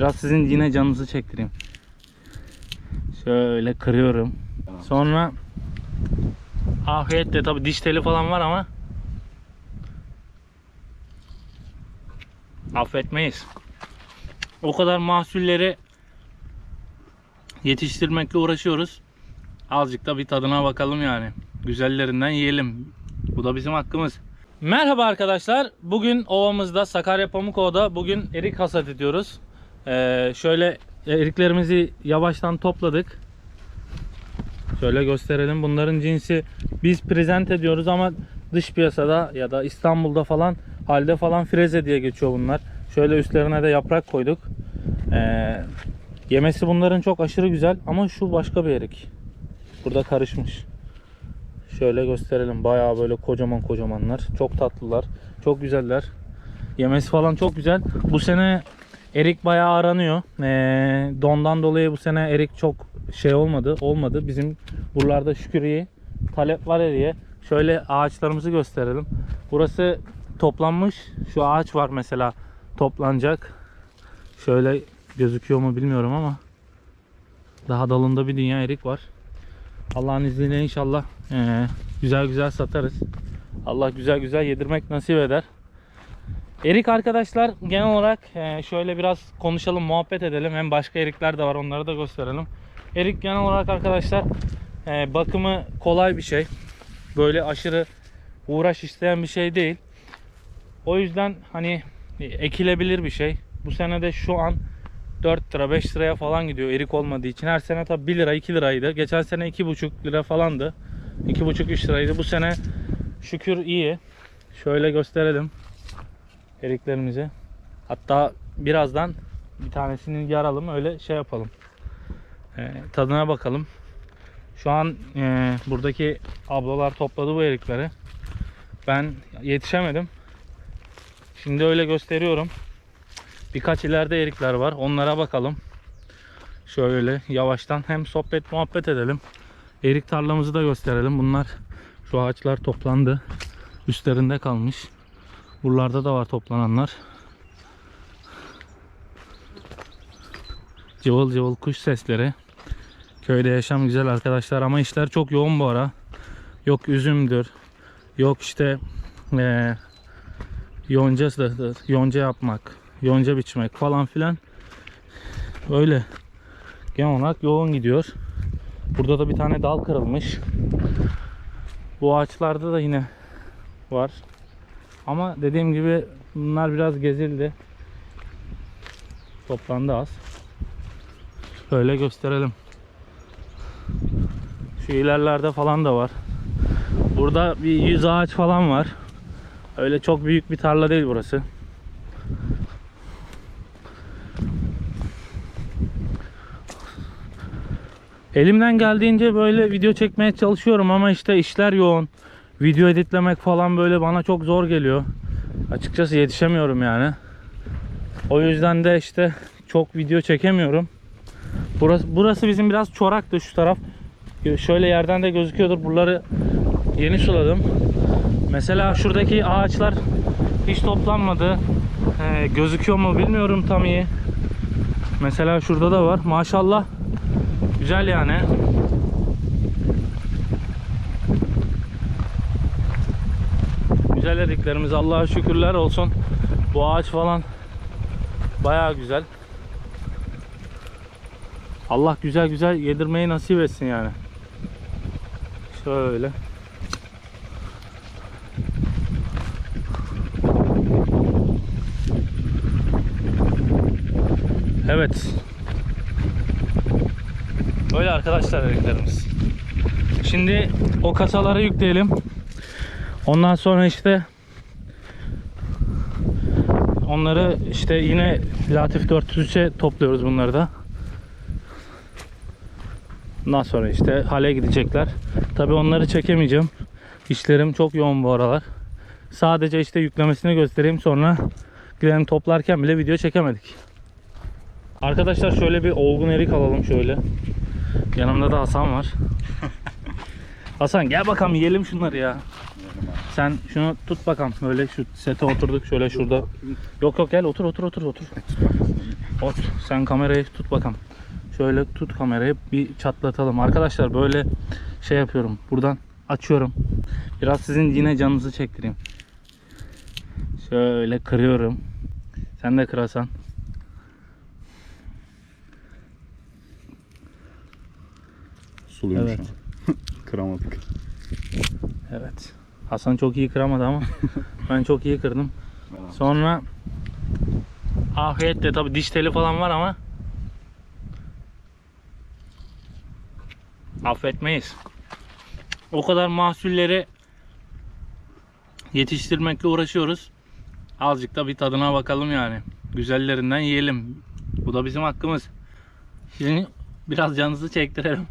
Biraz sizin yine canınızı çektireyim. Şöyle kırıyorum. Sonra afiyetle tabi diş teli falan var ama affetmeyiz. O kadar mahsulleri yetiştirmekle uğraşıyoruz. Azıcık da bir tadına bakalım yani. Güzellerinden yiyelim. Bu da bizim hakkımız. Merhaba arkadaşlar. Bugün ovamızda Sakarya Pamukova'da bugün erik hasat ediyoruz. Ee, şöyle eriklerimizi yavaştan topladık. Şöyle gösterelim. Bunların cinsi biz prezent ediyoruz ama dış piyasada ya da İstanbul'da falan halde falan freze diye geçiyor bunlar. Şöyle üstlerine de yaprak koyduk. Ee, yemesi bunların çok aşırı güzel ama şu başka bir erik. Burada karışmış. Şöyle gösterelim. Bayağı böyle kocaman kocamanlar. Çok tatlılar. Çok güzeller. Yemesi falan çok güzel. Bu sene erik bayağı aranıyor. Ee, dondan dolayı bu sene erik çok şey olmadı. Olmadı. Bizim buralarda şükür iyi. Talep var eriye. Şöyle ağaçlarımızı gösterelim. Burası toplanmış. Şu ağaç var mesela toplanacak. Şöyle gözüküyor mu bilmiyorum ama daha dalında bir dünya erik var. Allah'ın izniyle inşallah eee, güzel güzel satarız. Allah güzel güzel yedirmek nasip eder. Erik arkadaşlar genel olarak eee, şöyle biraz konuşalım, muhabbet edelim. Hem başka erikler de var onları da gösterelim. Erik genel olarak arkadaşlar eee, bakımı kolay bir şey. Böyle aşırı uğraş isteyen bir şey değil. O yüzden hani e, ekilebilir bir şey. Bu sene de şu an 4 lira 5 liraya falan gidiyor erik olmadığı için. Her sene tabi 1 lira 2 liraydı. Geçen sene 2,5 lira falandı. 2,5-3 liraydı. Bu sene şükür iyi. Şöyle gösterelim eriklerimizi. Hatta birazdan bir tanesini yaralım öyle şey yapalım. Ee, tadına bakalım. Şu an e, buradaki ablalar topladı bu erikleri. Ben yetişemedim. Şimdi öyle gösteriyorum. Birkaç ileride erikler var. Onlara bakalım. Şöyle yavaştan hem sohbet muhabbet edelim. Erik tarlamızı da gösterelim. Bunlar şu ağaçlar toplandı. Üstlerinde kalmış. Buralarda da var toplananlar. Cıvıl cıvıl kuş sesleri. Köyde yaşam güzel arkadaşlar ama işler çok yoğun bu ara. Yok üzümdür. Yok işte eee yoncasıdır. Yonca yapmak yonca biçmek falan filan öyle genel olarak yoğun gidiyor. Burada da bir tane dal kırılmış. Bu ağaçlarda da yine var. Ama dediğim gibi bunlar biraz gezildi. Toplandı az. Şöyle gösterelim. Şu ilerlerde falan da var. Burada bir yüz ağaç falan var. Öyle çok büyük bir tarla değil burası. Elimden geldiğince böyle video çekmeye çalışıyorum ama işte işler yoğun. Video editlemek falan böyle bana çok zor geliyor. Açıkçası yetişemiyorum yani. O yüzden de işte çok video çekemiyorum. Burası, burası bizim biraz çoraktı şu taraf. Şöyle yerden de gözüküyordur. Buraları yeni suladım. Mesela şuradaki ağaçlar hiç toplanmadı. Ee, gözüküyor mu bilmiyorum tam iyi. Mesela şurada da var. Maşallah Güzel yani. Güzel eriklerimiz Allah'a şükürler olsun. Bu ağaç falan bayağı güzel. Allah güzel güzel yedirmeyi nasip etsin yani. Şöyle. Evet. Böyle arkadaşlar eriklerimiz. Şimdi o kasaları yükleyelim. Ondan sonra işte onları işte yine Latif 403'e topluyoruz bunları da. Ondan sonra işte hale gidecekler. Tabi onları çekemeyeceğim. İşlerim çok yoğun bu aralar. Sadece işte yüklemesini göstereyim sonra gidelim toplarken bile video çekemedik. Arkadaşlar şöyle bir olgun erik alalım şöyle. Yanımda da Hasan var. Hasan gel bakalım yiyelim şunları ya. Sen şunu tut bakalım. Böyle şu sete oturduk şöyle şurada. Yok yok gel otur otur otur otur. Ot sen kamerayı tut bakalım. Şöyle tut kamerayı bir çatlatalım. Arkadaşlar böyle şey yapıyorum. Buradan açıyorum. Biraz sizin yine canınızı çektireyim. Şöyle kırıyorum. Sen de kırasan. Suluymuş Evet. ha. Kıramadık. Evet. Hasan çok iyi kıramadı ama ben çok iyi kırdım. Ben Sonra afiyetle tabi diş teli falan var ama affetmeyiz. O kadar mahsulleri yetiştirmekle uğraşıyoruz. Azıcık da bir tadına bakalım yani. Güzellerinden yiyelim. Bu da bizim hakkımız. Şimdi biraz canınızı çektirelim.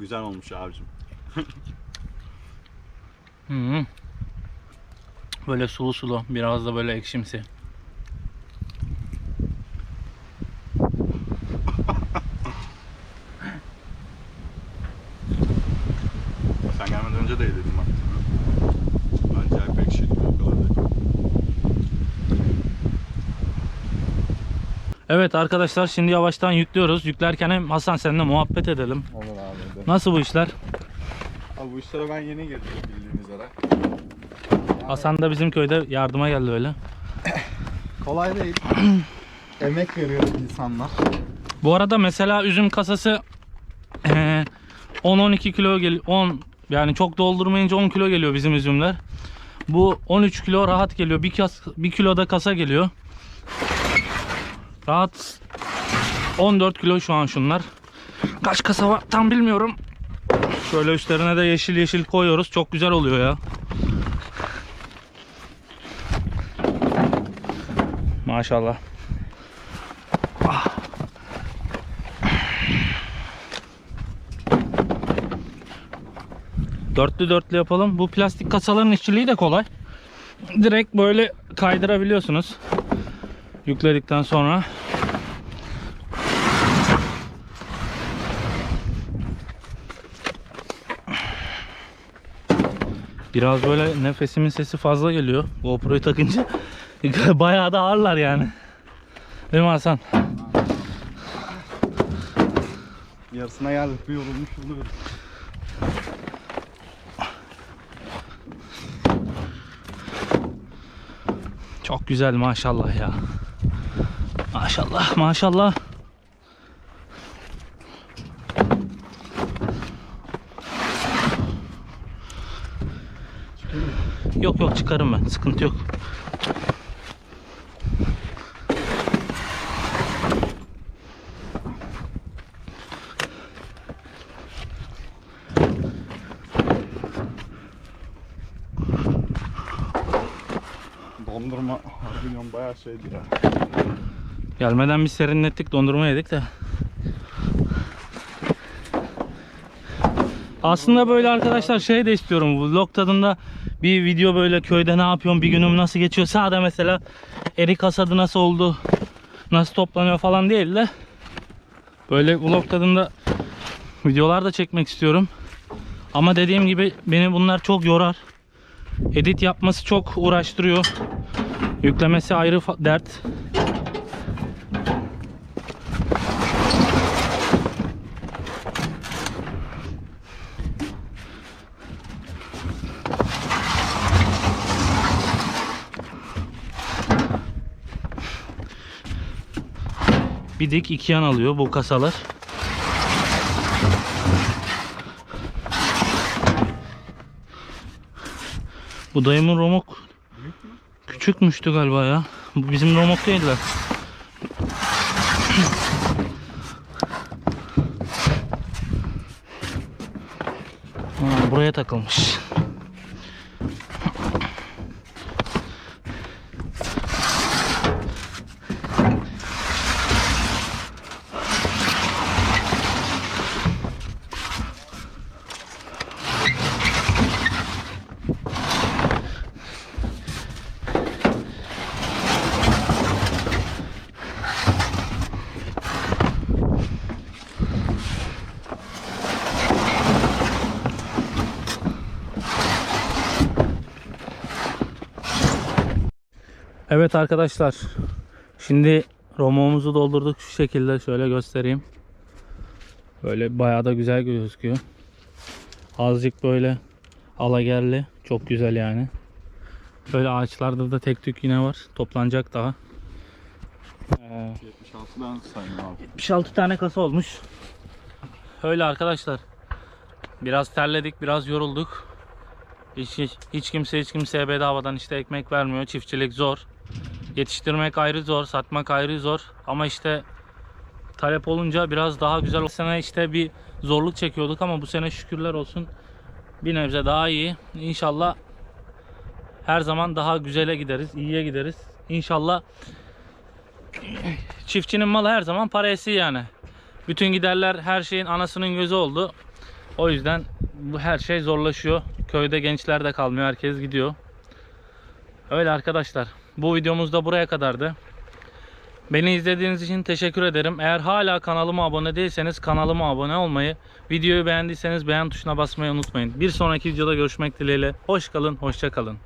Güzel olmuş abicim. -hı. Böyle sulu sulu, biraz da böyle ekşimsi. Sen gelmeden önce de yedim bak. Acayip ekşiydi o kadar da. Evet arkadaşlar şimdi yavaştan yüklüyoruz. Yüklerken hem Hasan seninle muhabbet edelim. Olur abi. Nasıl bu işler? Abi bu işlere ben yeni girdim bildiğiniz üzere. Hasan da bizim köyde yardıma geldi öyle. Kolay değil. Emek veriyor insanlar. Bu arada mesela üzüm kasası eee, 10-12 kilo geliyor. 10 yani çok doldurmayınca 10 kilo geliyor bizim üzümler. Bu 13 kilo rahat geliyor. Bir, kas, bir kiloda kasa geliyor. Rahat 14 kilo şu an şunlar. Kaç kasa var tam bilmiyorum. Şöyle üstlerine de yeşil yeşil koyuyoruz. Çok güzel oluyor ya. Maşallah. Dörtlü dörtlü yapalım. Bu plastik kasaların işçiliği de kolay. Direkt böyle kaydırabiliyorsunuz. Yükledikten sonra. Biraz böyle nefesimin sesi fazla geliyor. GoPro'yu takınca bayağı da ağırlar yani. Değil mi Hasan? Yarısına geldik bir yorulmuş oluyoruz. Çok güzel maşallah ya. Maşallah maşallah. Yok yok çıkarım ben. Sıkıntı yok. Dondurma harbiden bayağı şeydi ya. Gelmeden bir serinlettik dondurma yedik de. Aslında böyle arkadaşlar şey de istiyorum. Vlog tadında bir video böyle köyde ne yapıyorum, bir günüm nasıl geçiyor. Sağda mesela erik hasadı nasıl oldu, nasıl toplanıyor falan değil de böyle vlog tadında videolar da çekmek istiyorum. Ama dediğim gibi beni bunlar çok yorar. Edit yapması çok uğraştırıyor. Yüklemesi ayrı dert. Bir iki yan alıyor bu kasalar. Bu dayımın romok küçükmüştü galiba ya. Bu bizim romok değiller. Buraya takılmış. Evet arkadaşlar. Şimdi romomuzu doldurduk şu şekilde şöyle göstereyim. Böyle bayağı da güzel gözüküyor. Azıcık böyle alagerli. Çok güzel yani. Böyle ağaçlarda da tek tük yine var. Toplanacak daha. Ee, 76'dan sayın abi. 76 tane kasa olmuş. Öyle arkadaşlar. Biraz terledik, biraz yorulduk. Hiç, hiç, hiç kimse hiç kimseye bedavadan işte ekmek vermiyor. Çiftçilik zor. Yetiştirmek ayrı zor, satmak ayrı zor. Ama işte talep olunca biraz daha güzel. Bu sene işte bir zorluk çekiyorduk ama bu sene şükürler olsun bir nebze daha iyi. İnşallah her zaman daha güzele gideriz, iyiye gideriz. İnşallah çiftçinin malı her zaman parası yani. Bütün giderler her şeyin anasının gözü oldu. O yüzden bu her şey zorlaşıyor. Köyde gençler de kalmıyor. Herkes gidiyor. Öyle arkadaşlar. Bu videomuz da buraya kadardı. Beni izlediğiniz için teşekkür ederim. Eğer hala kanalıma abone değilseniz kanalıma abone olmayı, videoyu beğendiyseniz beğen tuşuna basmayı unutmayın. Bir sonraki videoda görüşmek dileğiyle. Hoş kalın, hoşça kalın.